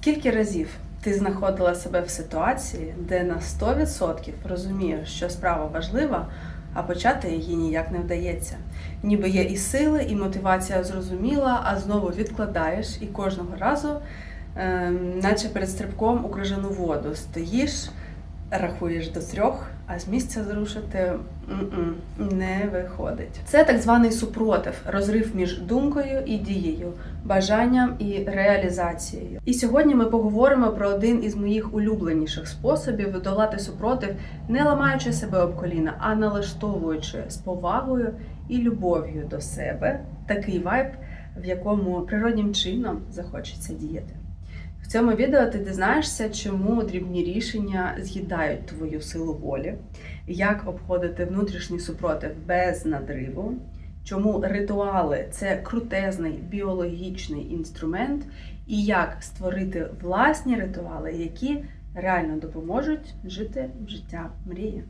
Скільки разів ти знаходила себе в ситуації, де на 100% розумієш, що справа важлива, а почати її ніяк не вдається? Ніби є і сили, і мотивація зрозуміла, а знову відкладаєш і кожного разу, е наче перед стрибком у крижану воду, стоїш, рахуєш до трьох, а з місця зрушити м-м, не виходить. Це так званий супротив, розрив між думкою і дією, бажанням і реалізацією. І сьогодні ми поговоримо про один із моїх улюбленіших способів долати супротив, не ламаючи себе об коліна, а налаштовуючи з повагою і любов'ю до себе такий вайб, в якому природнім чином захочеться діяти. Цьому відео ти дізнаєшся, чому дрібні рішення з'їдають твою силу волі, як обходити внутрішній супротив без надриву, чому ритуали це крутезний біологічний інструмент, і як створити власні ритуали, які реально допоможуть жити життя мрії.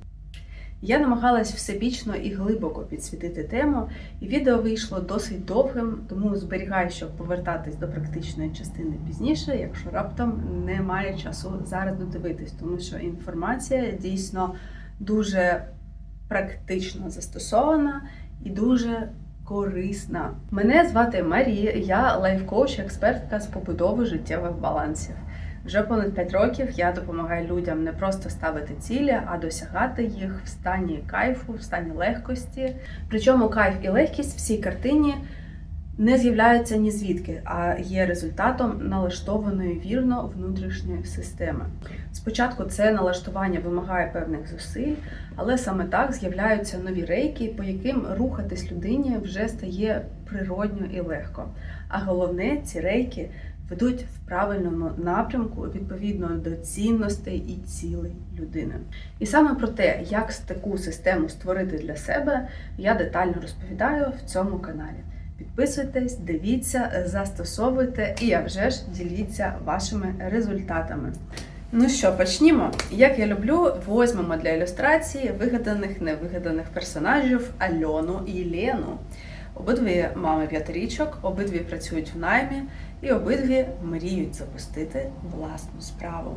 Я намагалась всебічно і глибоко підсвітити тему, і відео вийшло досить довгим, тому зберігаю, щоб повертатись до практичної частини пізніше, якщо раптом немає часу зараз додивитись, тому що інформація дійсно дуже практично застосована і дуже корисна. Мене звати Марія, я лайф-коуч, експертка з побудови життєвих балансів. Вже понад 5 років я допомагаю людям не просто ставити цілі, а досягати їх в стані кайфу, в стані легкості. Причому кайф і легкість в цій картині не з'являються ні звідки, а є результатом налаштованої вірно внутрішньої системи. Спочатку це налаштування вимагає певних зусиль, але саме так з'являються нові рейки, по яким рухатись людині вже стає природньо і легко. А головне, ці рейки ведуть в правильному напрямку відповідно до цінностей і цілей людини. І саме про те, як таку систему створити для себе, я детально розповідаю в цьому каналі. Підписуйтесь, дивіться, застосовуйте і а вже ж діліться вашими результатами. Ну що, почнімо. Як я люблю, возьмемо для ілюстрації вигаданих невигаданих персонажів Альону і Лену. Обидві мами п'ятирічок, обидві працюють в наймі і обидві мріють запустити власну справу.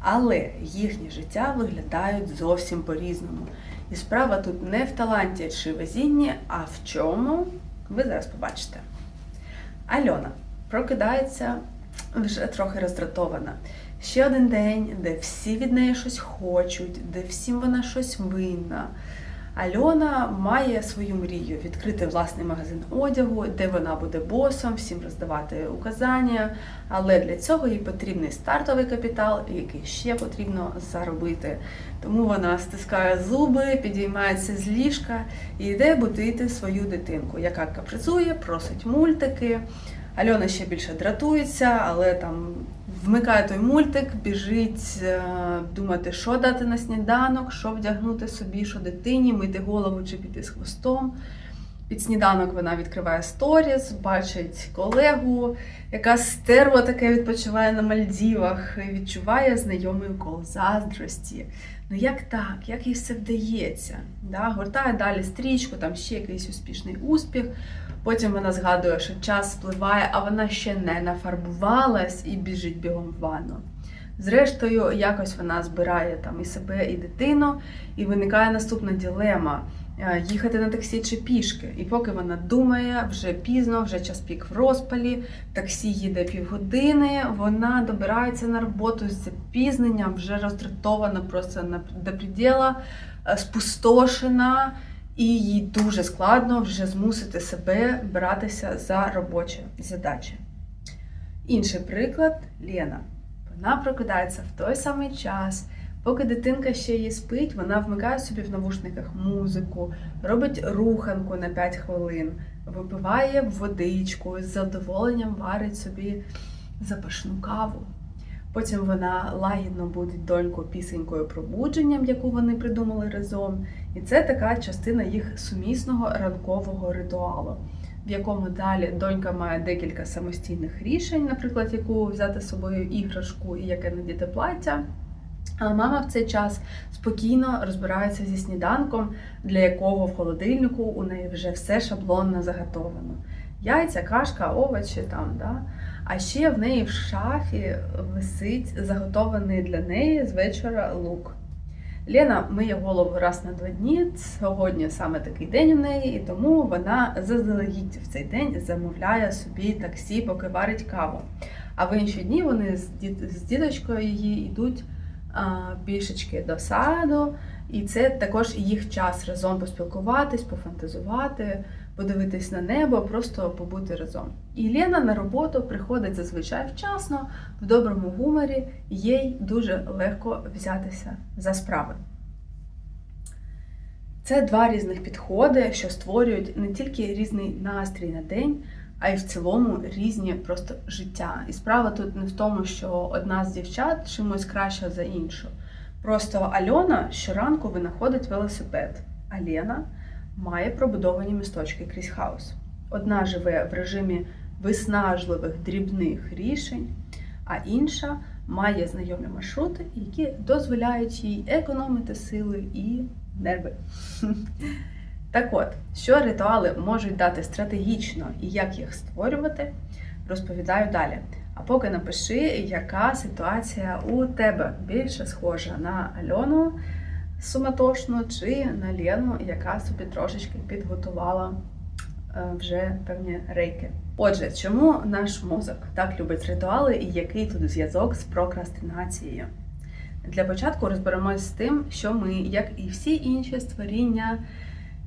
Але їхнє життя виглядають зовсім по-різному. І справа тут не в таланті чи везінні, а в чому ви зараз побачите. Альона прокидається вже трохи роздратована. Ще один день, де всі від неї щось хочуть, де всім вона щось винна. Альона має свою мрію відкрити власний магазин одягу, де вона буде босом, всім роздавати указання. Але для цього їй потрібний стартовий капітал, який ще потрібно заробити. Тому вона стискає зуби, підіймається з ліжка і йде будити свою дитинку, яка капризує, просить мультики. Альона ще більше дратується, але там вмикає той мультик, біжить е, думати, що дати на сніданок, що вдягнути собі, що дитині, мити голову чи піти з хвостом. Під сніданок вона відкриває сторіс, бачить колегу, яка стерво таке відпочиває на Мальдівах, відчуває знайомий укол заздрості. Ну як так? Як їй все вдається? Да? Гортає далі стрічку, там ще якийсь успішний успіх. Потім вона згадує, що час спливає, а вона ще не нафарбувалась і біжить бігом в ванну. Зрештою, якось вона збирає там і себе, і дитину, і виникає наступна ділема їхати на таксі чи пішки. І поки вона думає, вже пізно, вже час пік в розпалі, таксі їде півгодини, вона добирається на роботу з запізненням, вже роздратована просто на приділа, е, спустошена. І їй дуже складно вже змусити себе братися за робочі задачі. Інший приклад Лена. Вона прокидається в той самий час. Поки дитинка ще її спить, вона вмикає собі в навушниках музику, робить руханку на 5 хвилин, випиває водичку, з задоволенням варить собі запашну каву. Потім вона лагідно будить доньку пісенькою пробудженням, яку вони придумали разом. І це така частина їх сумісного ранкового ритуалу, в якому далі донька має декілька самостійних рішень, наприклад, яку взяти з собою іграшку і яке надіти плаття. А мама в цей час спокійно розбирається зі сніданком, для якого в холодильнику у неї вже все шаблонно заготовлено. Яйця, кашка, овочі там. Да? А ще в неї в шафі висить заготований для неї з вечора лук. Лена миє голову раз на два дні. Сьогодні саме такий день у неї, і тому вона заздалегідь в цей день замовляє собі таксі, поки варить каву. А в інші дні вони з, дідочкою її йдуть пішечки до саду, і це також їх час разом поспілкуватись, пофантазувати, подивитись на небо, просто побути разом. І Лена на роботу приходить зазвичай вчасно, в доброму гуморі, їй дуже легко взятися за справи. Це два різних підходи, що створюють не тільки різний настрій на день, а й в цілому різні просто життя. І справа тут не в тому, що одна з дівчат чимось краща за іншу. Просто Альона щоранку винаходить велосипед, а Лена має пробудовані місточки крізь хаос. Одна живе в режимі виснажливих дрібних рішень, а інша має знайомі маршрути, які дозволяють їй економити сили і нерви. Так от, що ритуали можуть дати стратегічно і як їх створювати, розповідаю далі. А поки напиши, яка ситуація у тебе більше схожа на Альону суматошну чи на Лену, яка собі трошечки підготувала е, вже певні рейки. Отже, чому наш мозок так любить ритуали і який тут зв'язок з прокрастинацією? Для початку розберемось з тим, що ми, як і всі інші створіння,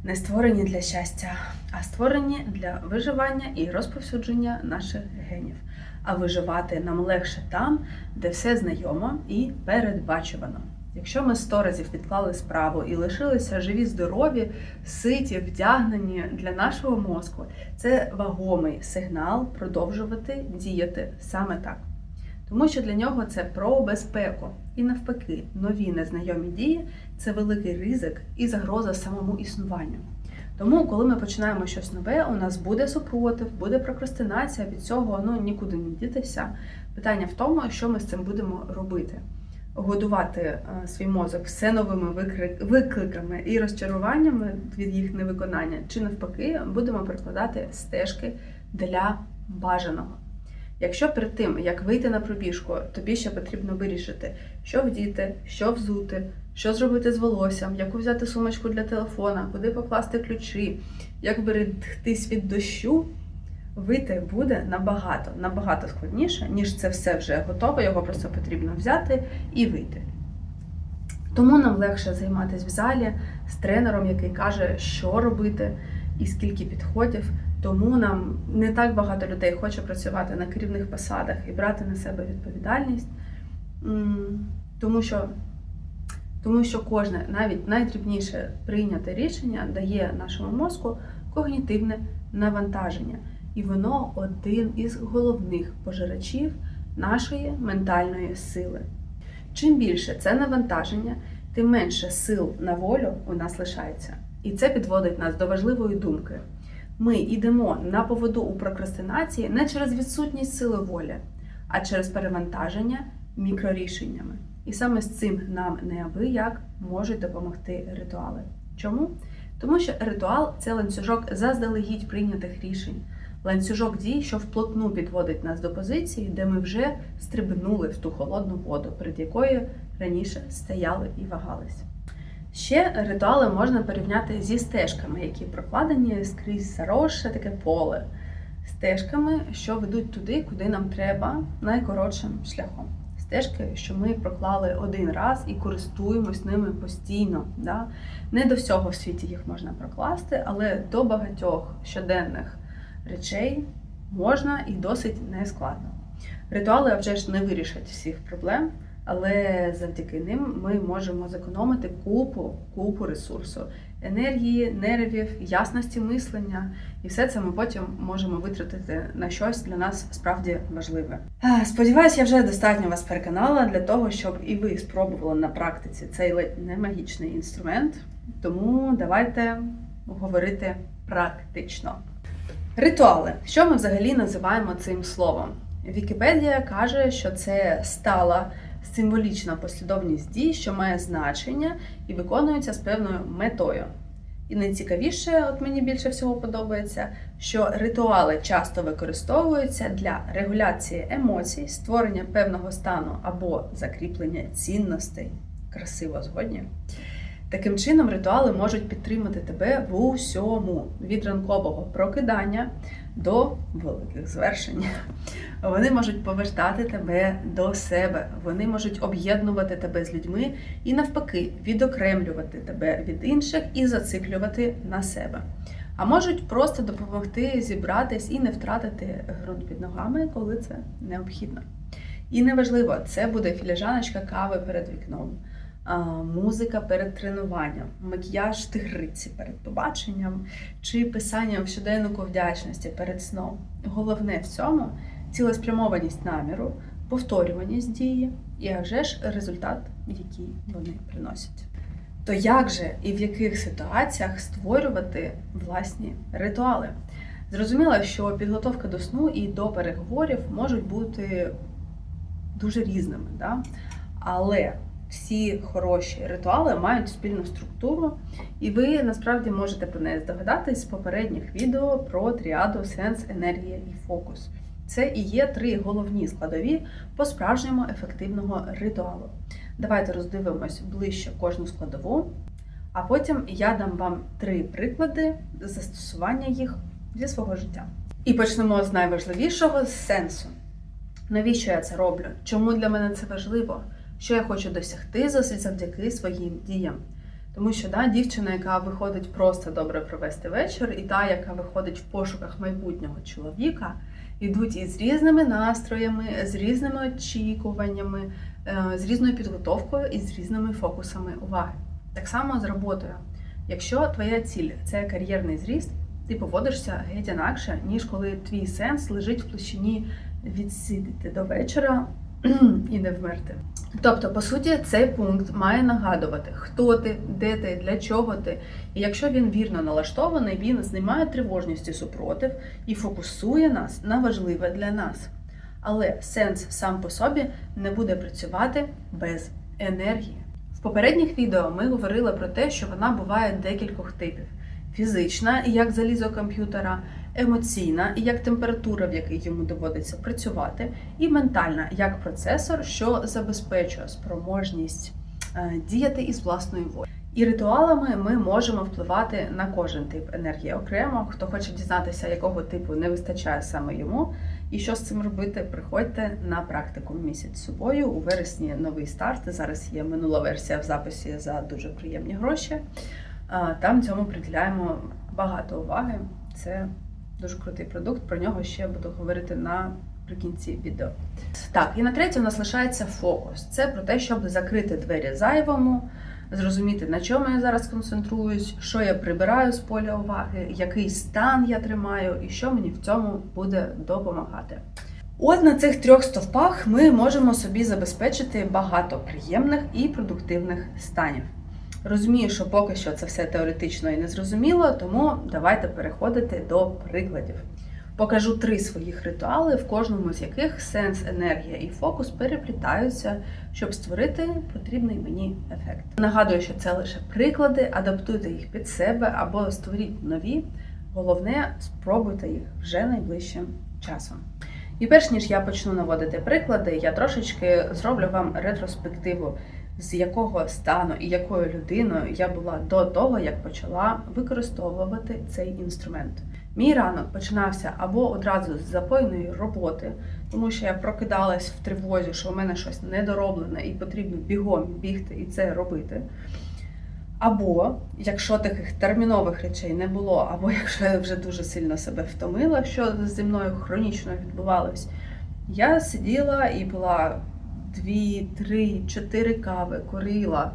не створені для щастя, а створені для виживання і розповсюдження наших генів. А виживати нам легше там, де все знайомо і передбачувано. Якщо ми сто разів відклали справу і лишилися живі, здорові, ситі, вдягнені для нашого мозку, це вагомий сигнал продовжувати діяти саме так. Тому що для нього це про безпеку. І навпаки, нові незнайомі дії це великий ризик і загроза самому існуванню. Тому, коли ми починаємо щось нове, у нас буде супротив, буде прокрастинація, від цього ну, нікуди не дітися. Питання в тому, що ми з цим будемо робити. Годувати е, свій мозок все новими викликами і розчаруваннями від їх невиконання, чи навпаки, будемо прикладати стежки для бажаного. Якщо перед тим, як вийти на пробіжку, тобі ще потрібно вирішити, що вдіти, що взути, що зробити з волоссям, яку взяти сумочку для телефона, куди покласти ключі, як берегтись від дощу, вийти буде набагато, набагато складніше, ніж це все вже готове, його просто потрібно взяти і вийти. Тому нам легше займатися в залі з тренером, який каже, що робити і скільки підходів. Тому нам не так багато людей хоче працювати на керівних посадах і брати на себе відповідальність, тому що, тому що кожне, навіть найдрібніше прийняте рішення дає нашому мозку когнітивне навантаження, і воно один із головних пожирачів нашої ментальної сили. Чим більше це навантаження, тим менше сил на волю у нас лишається. І це підводить нас до важливої думки. Ми йдемо на поводу у прокрастинації не через відсутність сили волі, а через перевантаження мікрорішеннями. І саме з цим нам неабияк можуть допомогти ритуали. Чому? Тому що ритуал це ланцюжок заздалегідь прийнятих рішень, ланцюжок дій, що вплотну підводить нас до позиції, де ми вже стрибнули в ту холодну воду, перед якою раніше стояли і вагались. Ще ритуали можна порівняти зі стежками, які прокладені скрізь заросше таке поле. Стежками, що ведуть туди, куди нам треба, найкоротшим шляхом. Стежки, що ми проклали один раз і користуємось ними постійно. Да? Не до всього в світі їх можна прокласти, але до багатьох щоденних речей можна і досить нескладно. Ритуали, вже ж не вирішать всіх проблем, але завдяки ним ми можемо зекономити купу, купу ресурсу, енергії, нервів, ясності мислення, і все це ми потім можемо витратити на щось для нас справді важливе. Сподіваюсь, я вже достатньо вас переконала для того, щоб і ви спробували на практиці цей ледь не магічний інструмент. Тому давайте говорити практично. Ритуали. Що ми взагалі називаємо цим словом? Вікіпедія каже, що це стала символічна послідовність дій, що має значення і виконується з певною метою. І найцікавіше, от мені більше всього подобається, що ритуали часто використовуються для регуляції емоцій, створення певного стану або закріплення цінностей. Красиво згодні. Таким чином, ритуали можуть підтримати тебе в усьому від ранкового прокидання до великих звершень. Вони можуть повертати тебе до себе, вони можуть об'єднувати тебе з людьми і навпаки відокремлювати тебе від інших і зациклювати на себе. А можуть просто допомогти зібратись і не втратити ґрунт під ногами, коли це необхідно. І неважливо, це буде філіжаночка кави перед вікном, музика перед тренуванням, макіяж тигриці перед побаченням чи писанням в щоденнику вдячності перед сном. Головне в цьому цілеспрямованість наміру, повторюваність дії і а вже ж результат, який вони приносять. То як же і в яких ситуаціях створювати власні ритуали? Зрозуміло, що підготовка до сну і до переговорів можуть бути дуже різними, да? але всі хороші ритуали мають спільну структуру, і ви насправді можете про неї здогадатись з попередніх відео про тріаду сенс, енергія і фокус. Це і є три головні складові по справжньому ефективного ритуалу. Давайте роздивимось ближче кожну складову, а потім я дам вам три приклади застосування їх зі свого життя. І почнемо з найважливішого з сенсу. Навіщо я це роблю? Чому для мене це важливо? Що я хочу досягти завдяки своїм діям? Тому що да, дівчина, яка виходить просто добре провести вечір, і та, яка виходить в пошуках майбутнього чоловіка, йдуть із різними настроями, з різними очікуваннями, е, з різною підготовкою і з різними фокусами уваги. Так само з роботою. Якщо твоя ціль це кар'єрний зріст, ти поводишся геть інакше, ніж коли твій сенс лежить в площині відсидіти до вечора і не вмерти. Тобто, по суті, цей пункт має нагадувати, хто ти, де ти, для чого ти. І якщо він вірно налаштований, він знімає тривожність і супротив і фокусує нас на важливе для нас. Але сенс сам по собі не буде працювати без енергії. В попередніх відео ми говорили про те, що вона буває декількох типів: фізична, як залізо комп'ютера, емоційна, як температура, в якій йому доводиться працювати, і ментальна, як процесор, що забезпечує спроможність е, діяти із власної волі. І ритуалами ми можемо впливати на кожен тип енергії окремо. Хто хоче дізнатися, якого типу не вистачає саме йому, і що з цим робити, приходьте на практику місяць з собою. У вересні новий старт. Зараз є минула версія в записі за дуже приємні гроші. Там цьому приділяємо багато уваги. Це дуже крутий продукт. Про нього ще буду говорити наприкінці відео. Так, і на третє у нас лишається фокус. Це про те, щоб закрити двері зайвому, зрозуміти, на чому я зараз концентруюсь, що я прибираю з поля уваги, який стан я тримаю, і що мені в цьому буде допомагати. От на цих трьох стовпах ми можемо собі забезпечити багато приємних і продуктивних станів. Розумію, що поки що це все теоретично і незрозуміло, тому давайте переходити до прикладів. Покажу три своїх ритуали, в кожному з яких сенс, енергія і фокус переплітаються, щоб створити потрібний мені ефект. Нагадую, що це лише приклади, адаптуйте їх під себе або створіть нові. Головне, спробуйте їх вже найближчим часом. І перш ніж я почну наводити приклади, я трошечки зроблю вам ретроспективу з якого стану і якою людиною я була до того, як почала використовувати цей інструмент. Мій ранок починався або одразу з запойної роботи, тому що я прокидалась в тривозі, що у мене щось недороблене і потрібно бігом бігти і це робити. Або якщо таких термінових речей не було, або якщо я вже дуже сильно себе втомила, що зі мною хронічно відбувалось, я сиділа і була дві, три, чотири кави, курила,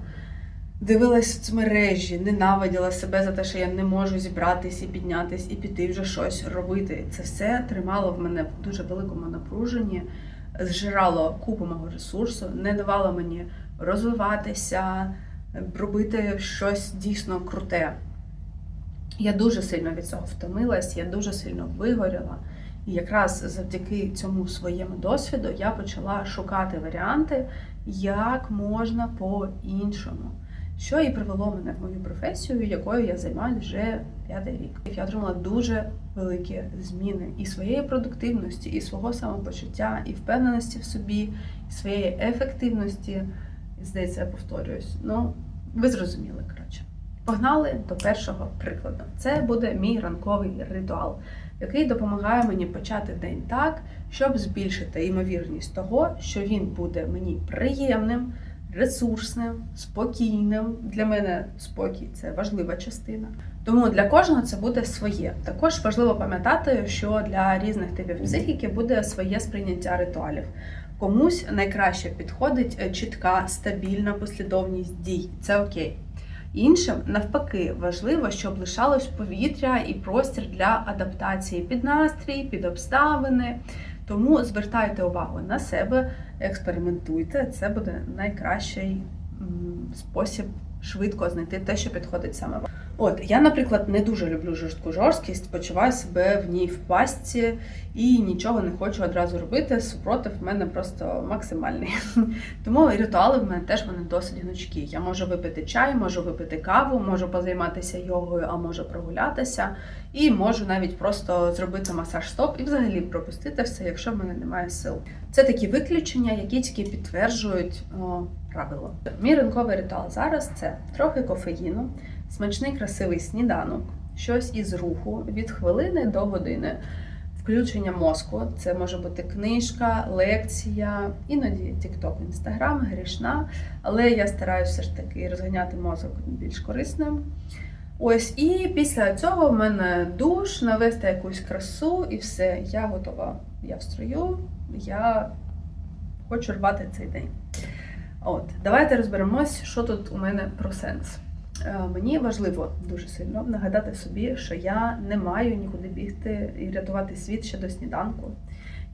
дивилась соцмережі, ненавиділа себе за те, що я не можу зібратись і піднятись і піти вже щось робити. Це все тримало в мене в дуже великому напруженні, зжирало купу мого ресурсу, не давало мені розвиватися, робити щось дійсно круте. Я дуже сильно від цього втомилась, я дуже сильно вигоріла. І якраз завдяки цьому своєму досвіду я почала шукати варіанти, як можна по-іншому, що і привело мене в мою професію, якою я займаюся вже п'ятий рік. Я отримала дуже великі зміни і своєї продуктивності, і свого самопочуття, і впевненості в собі, і своєї ефективності. Здається, я повторююсь. Ну, ви зрозуміли, коротше. Погнали до першого прикладу. Це буде мій ранковий ритуал, який допомагає мені почати день так, щоб збільшити ймовірність того, що він буде мені приємним, ресурсним, спокійним. Для мене спокій це важлива частина. Тому для кожного це буде своє. Також важливо пам'ятати, що для різних типів психіки буде своє сприйняття ритуалів. Комусь найкраще підходить чітка, стабільна послідовність дій. Це окей. Іншим навпаки важливо, щоб лишалось повітря і простір для адаптації під настрій, під обставини. Тому звертайте увагу на себе, експериментуйте. Це буде найкращий спосіб швидко знайти те, що підходить саме вам. От я, наприклад, не дуже люблю жорстку жорсткість, почуваю себе в ній в пастці і нічого не хочу одразу робити. Супротив в мене просто максимальний. Тому ритуали в мене теж вони досить гнучкі. Я можу випити чай, можу випити каву, можу позайматися йогою, а можу прогулятися, і можу навіть просто зробити масаж стоп і взагалі пропустити все, якщо в мене немає сил. Це такі виключення, які тільки підтверджують о, правило. Мій ранковий ритуал зараз це трохи кофеїну, смачний красивий сніданок, щось із руху від хвилини до години. Включення мозку, це може бути книжка, лекція, іноді TikTok, Instagram, грішна, але я стараюся все ж таки розганяти мозок більш корисним. Ось, і після цього в мене душ, навести якусь красу, і все, я готова. Я в строю, я хочу рвати цей день. От, давайте розберемось, що тут у мене про сенс. Е, Мені важливо дуже сильно нагадати собі, що я не маю нікуди бігти і рятувати світ ще до сніданку.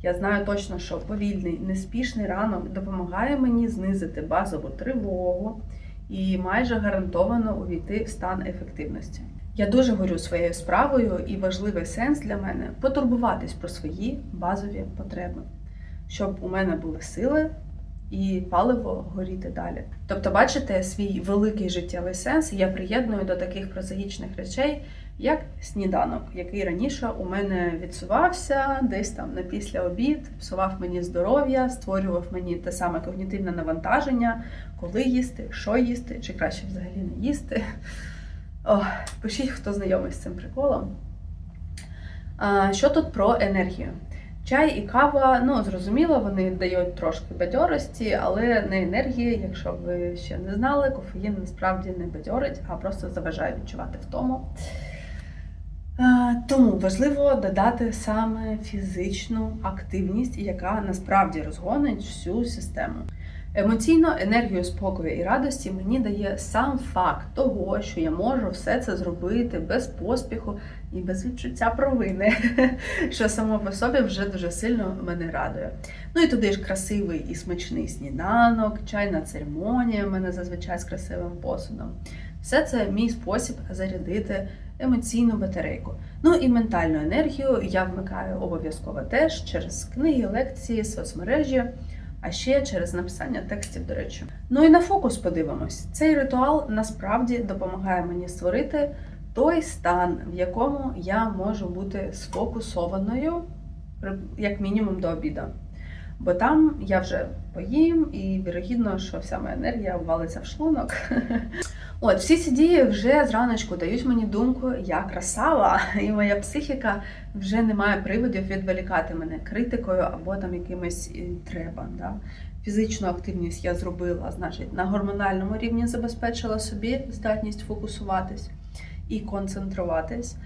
Я знаю точно, що повільний, неспішний ранок допомагає мені знизити базову тривогу і майже гарантовано увійти в стан ефективності. Я дуже горю своєю справою, і важливий сенс для мене потурбуватись про свої базові потреби, щоб у мене були сили і паливо горіти далі. Тобто, бачите, свій великий життєвий сенс я приєдную до таких прозаїчних речей, як сніданок, який раніше у мене відсувався десь там на після обід, псував мені здоров'я, створював мені те саме когнітивне навантаження, коли їсти, що їсти, чи краще взагалі не їсти. О, пишіть, хто знайомий з цим приколом. Що тут про енергію? Чай і кава, ну зрозуміло, вони дають трошки бадьорості, але не енергії, якщо ви ще не знали, кофеїн насправді не бадьорить, а просто заважає відчувати втому. Тому важливо додати саме фізичну активність, яка насправді розгонить всю систему. Емоційно енергію спокою і радості мені дає сам факт того, що я можу все це зробити без поспіху і без відчуття провини, що само по собі вже дуже сильно мене радує. Ну і туди ж красивий і смачний сніданок, чайна церемонія в мене зазвичай з красивим посудом. Все це мій спосіб зарядити емоційну батарейку. Ну і ментальну енергію я вмикаю обов'язково теж через книги, лекції, соцмережі а ще через написання текстів, до речі. Ну і на фокус подивимось. Цей ритуал насправді допомагає мені створити той стан, в якому я можу бути сфокусованою, як мінімум, до обіду. Бо там я вже поїм, і вірогідно, що вся моя енергія ввалиться в шлунок. От, всі ці дії вже зраночку дають мені думку, я красава, і моя психіка вже не має приводів відволікати мене критикою або там якимось е, треба. Да? Фізичну активність я зробила, значить, на гормональному рівні забезпечила собі здатність фокусуватись і концентруватись.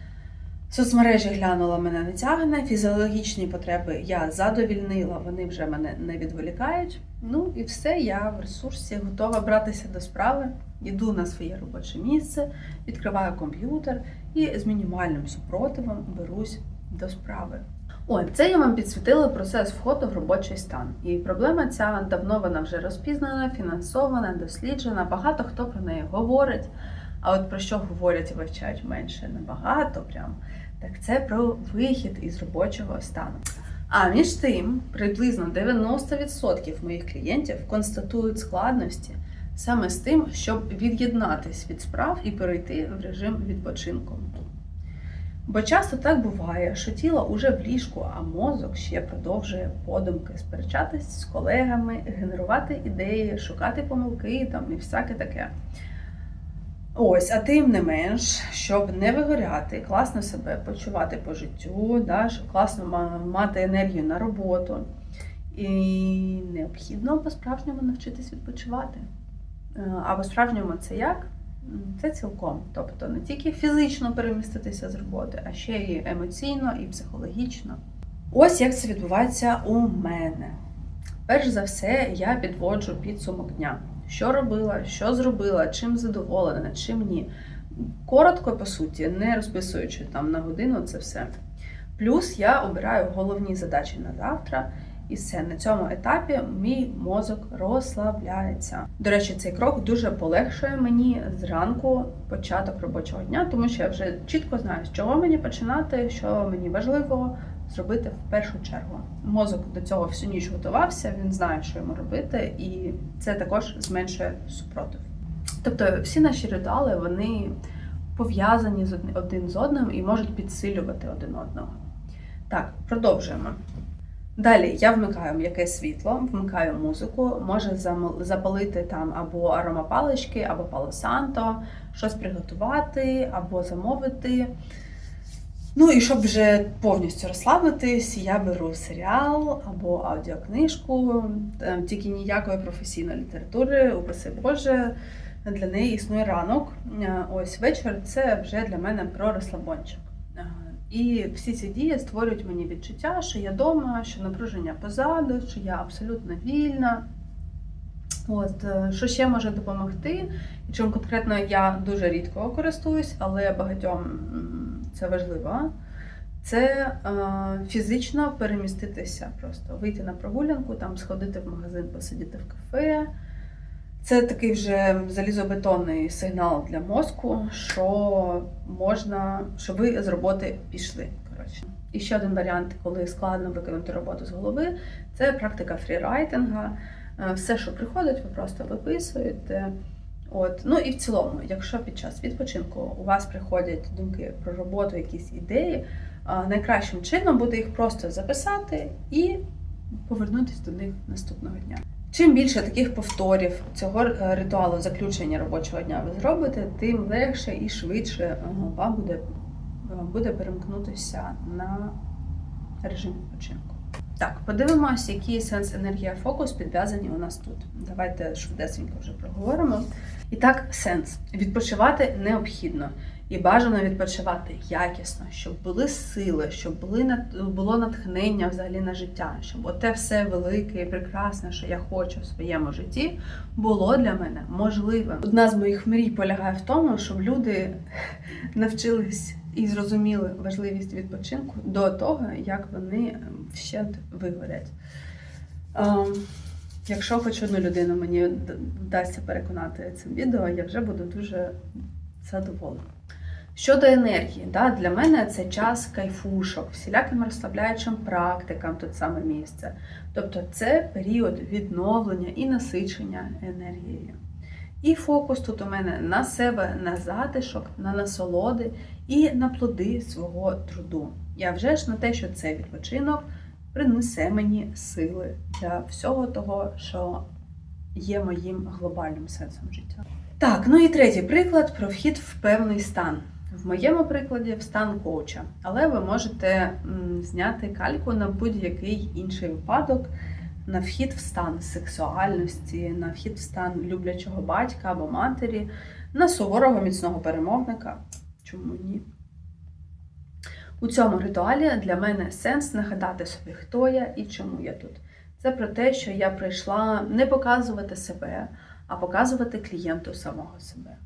Соцмережі глянула мене не тягне, фізіологічні потреби я задовільнила, вони вже мене не відволікають. Ну і все, я в ресурсі готова братися до справи. Йду на своє робоче місце, відкриваю комп'ютер і з мінімальним супротивом берусь до справи. От, це я вам підсвітила процес входу в робочий стан. І проблема ця давно вона вже розпізнана, фінансована, досліджена. Багато хто про неї говорить. А от про що говорять і вивчають менше набагато прям, так це про вихід із робочого стану. А між тим, приблизно 90% моїх клієнтів констатують складності саме з тим, щоб від'єднатись від справ і перейти в режим відпочинку. Бо часто так буває, що тіло уже в ліжку, а мозок ще продовжує подумки сперечатись з колегами, генерувати ідеї, шукати помилки там і всяке таке. Ось, а тим не менш, щоб не вигоряти, класно себе почувати по життю, да, щоб класно мати енергію на роботу. І необхідно по-справжньому навчитись відпочивати. Е, А по-справжньому це як? Це цілком. Тобто не тільки фізично переміститися з роботи, а ще й емоційно і психологічно. Ось як це відбувається у мене. Перш за все, я підводжу підсумок дня. Що робила, що зробила, чим задоволена, чим ні. Коротко, по суті, не розписуючи там на годину це все. Плюс я обираю головні задачі на завтра, і все на цьому етапі мій мозок розслабляється. До речі, цей крок дуже полегшує мені зранку початок робочого дня, тому що я вже чітко знаю, з чого мені починати, що мені важливо зробити в першу чергу. Мозок до цього всю ніч готувався, він знає, що йому робити, і це також зменшує супротив. Тобто, всі наші ритуали вони пов'язані один з одним і можуть підсилювати один одного. Так, продовжуємо. Далі я вмикаю м'яке світло, вмикаю музику, може запалити там або аромапалички, або палосанто, щось приготувати, або замовити. Ну і щоб вже повністю розслабитись, я беру серіал або аудіокнижку, там тільки ніякої професійної літератури, упаси Боже, для неї існує ранок. Е, Ось вечір це вже для мене про розслабончик. Е, І всі ці дії створюють мені відчуття, що я вдома, що напруження позаду, що я абсолютно вільна. От, е, що ще може допомогти, і чим конкретно я дуже рідко користуюсь, але багатьом це важливо. Це е, фізично переміститися, просто вийти на прогулянку, там сходити в магазин, посидіти в кафе. Це такий вже залізобетонний сигнал для мозку, що можна, що ви з роботи пішли. Коротше. І ще один варіант, коли складно виконати роботу з голови, це практика фрірайтинга. Е, Все, що приходить, ви просто виписуєте. От. Ну і в цілому, якщо під час відпочинку у вас приходять думки про роботу, якісь ідеї, найкращим чином буде їх просто записати і повернутися до них наступного дня. Чим більше таких повторів цього е, ритуалу заключення робочого дня ви зробите, тим легше і швидше е, вам буде, е, буде перемкнутися на режим відпочинку. Так, подивимося, який сенс енергія фокус підв'язані у нас тут. Давайте швидесенько вже проговоримо. І так, сенс. Відпочивати необхідно. І бажано відпочивати якісно, щоб були сили, щоб були було натхнення взагалі на життя, щоб оте все велике і прекрасне, що я хочу в своєму житті, було для мене можливим. Одна з моїх мрій полягає в тому, щоб люди навчились і зрозуміли важливість відпочинку до того, як вони ем, вщент вигорять. Ем, Якщо хоч одну людину мені вдасться переконати цим відео, я вже буду дуже задоволена. Щодо енергії, да, для мене це час кайфушок, всіляким розслабляючим практикам тут саме місце. Тобто це період відновлення і насичення енергією. І фокус тут у мене на себе, на затишок, на насолоди і на плоди свого труду. Я вже ж на те, що цей відпочинок принесе мені сили для всього того, що є моїм глобальним сенсом життя. Так, ну і третій приклад про вхід в певний стан. В моєму прикладі в стан коуча, але ви можете зняти кальку на будь-який інший випадок, на вхід в стан сексуальності, на вхід в стан люблячого батька або матері, на суворого міцного перемовника. Чому ні? У цьому ритуалі для мене сенс нагадати собі, хто я і чому я тут. Це про те, що я прийшла не показувати себе, а показувати клієнту самого себе.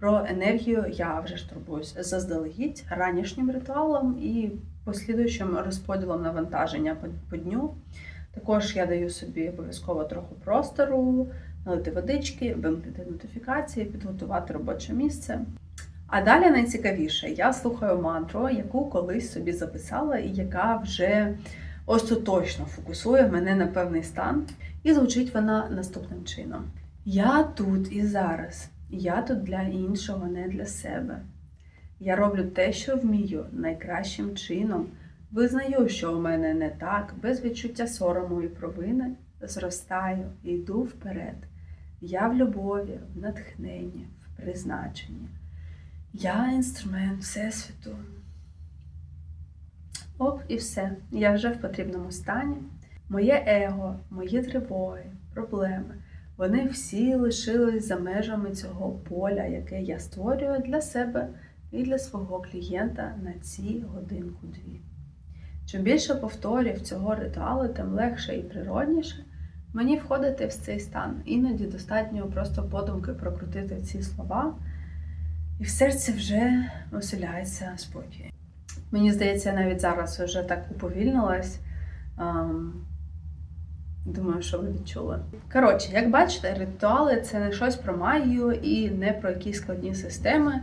Про енергію я вже ж турбуюсь заздалегідь ранішнім ритуалом і послідуючим розподілом навантаження по дню. Також я даю собі обов'язково трохи простору, налити водички, вимкнути нотифікації, підготувати робоче місце. А далі найцікавіше, я слухаю мантру, яку колись собі записала, і яка вже остаточно фокусує мене на певний стан. І звучить вона наступним чином: Я тут і зараз. Я тут для іншого, не для себе. Я роблю те, що вмію, найкращим чином. Визнаю, що у мене не так, без відчуття сорому і провини, зростаю і йду вперед. Я в любові, в натхненні, в призначенні. Я інструмент Всесвіту. Оп, і все. Я вже в потрібному стані. Моє его, мої тривоги, проблеми. Вони всі лишились за межами цього поля, яке я створюю для себе і для свого клієнта на ці годинку-дві. Чим більше повторів цього ритуалу, тим легше і природніше мені входити в цей стан. Іноді достатньо просто подумки прокрутити ці слова, і в серці вже оселяється спокій. Мені здається, я навіть зараз вже так уповільнилась. Думаю, що ви відчули. Коротше, як бачите, ритуали це не щось про магію і не про якісь складні системи,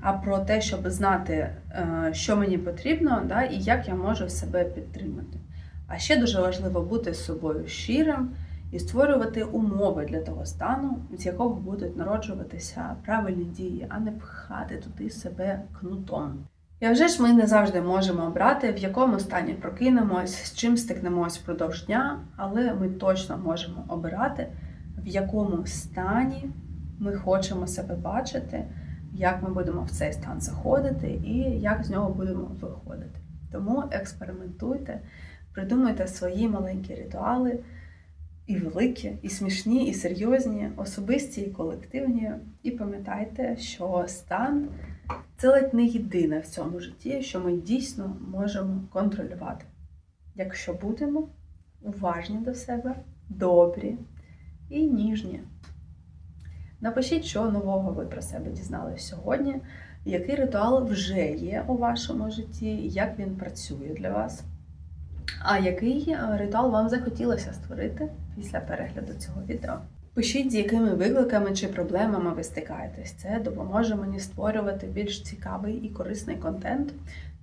а про те, щоб знати, е, що мені потрібно, да, і як я можу себе підтримати. А ще дуже важливо бути з собою щирим і створювати умови для того стану, з якого будуть народжуватися правильні дії, а не пхати туди себе кнутом. І вже ж ми не завжди можемо обрати, в якому стані прокинемось, з чим стикнемось впродовж дня, але ми точно можемо обирати, в якому стані ми хочемо себе бачити, як ми будемо в цей стан заходити і як з нього будемо виходити. Тому експериментуйте, придумуйте свої маленькі ритуали, і великі, і смішні, і серйозні, особисті, і колективні. І пам'ятайте, що стан це ледь не єдине в цьому житті, що ми дійсно можемо контролювати. Якщо будемо уважні до себе, добрі і ніжні. Напишіть, що нового ви про себе дізналися сьогодні, який ритуал вже є у вашому житті, як він працює для вас. А який ритуал вам захотілося створити після перегляду цього відео? Пишіть, з якими викликами чи проблемами ви стикаєтесь. Це допоможе мені створювати більш цікавий і корисний контент,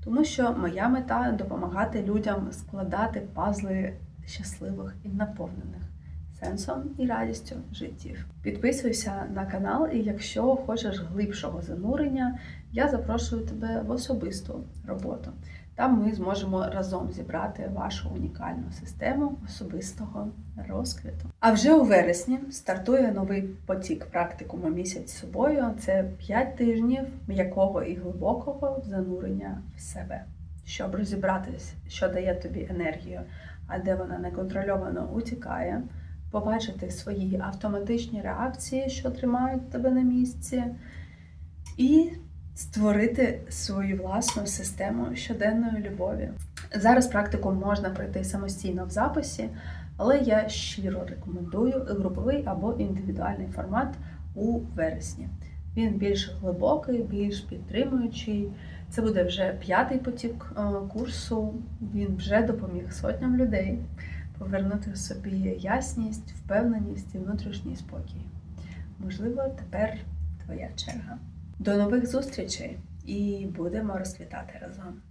тому що моя мета допомагати людям складати пазли щасливих і наповнених сенсом і радістю життів. Підписуйся на канал, і якщо хочеш глибшого занурення, я запрошую тебе в особисту роботу. Там ми зможемо разом зібрати вашу унікальну систему особистого розквіту. А вже у вересні стартує новий потік практикуму місяць з собою. Це 5 тижнів м'якого і глибокого занурення в себе, щоб розібратись, що дає тобі енергію, а де вона неконтрольовано утікає, побачити свої автоматичні реакції, що тримають тебе на місці, і створити свою власну систему щоденної любові. Зараз практику можна пройти самостійно в записі, але я щиро рекомендую груповий або індивідуальний формат у вересні. Він більш глибокий, більш підтримуючий. Це буде вже п'ятий потік е, курсу. Він вже допоміг сотням людей повернути в собі ясність, впевненість і внутрішній спокій. Можливо, тепер твоя черга. До нових зустрічей і будемо розквітати разом.